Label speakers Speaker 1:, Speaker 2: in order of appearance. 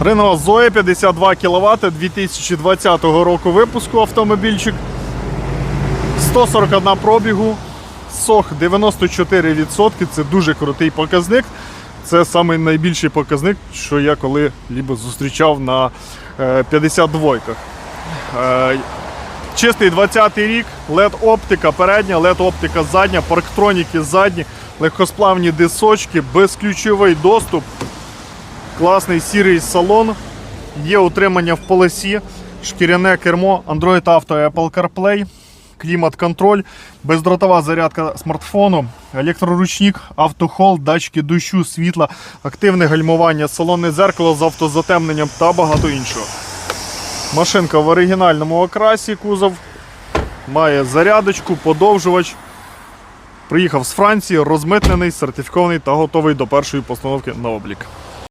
Speaker 1: Renault Zoe 52 кВт 2020 року випуску автомобільчик. 141 пробігу. Сох 94%. Це дуже крутий показник. Це самий найбільший показник, що я коли-либо зустрічав на е, 52-ках. Е, Чистий 20-й рік, LED оптика передня, LED оптика задня, парктроніки задні, легкосплавні дисочки, безключовий доступ, класний сірий салон, є утримання в полосі, шкіряне кермо, Android Auto і Apple CarPlay, клімат-контроль, бездротова зарядка смартфону, електроручник, автохол, датчики дощу, світла, активне гальмування, салонне зеркало з автозатемненням та багато іншого. Машинка в оригінальному окрасі, кузов. Має зарядочку, подовжувач. Приїхав з Франції, розмитнений, сертифікований та готовий до першої постановки на облік.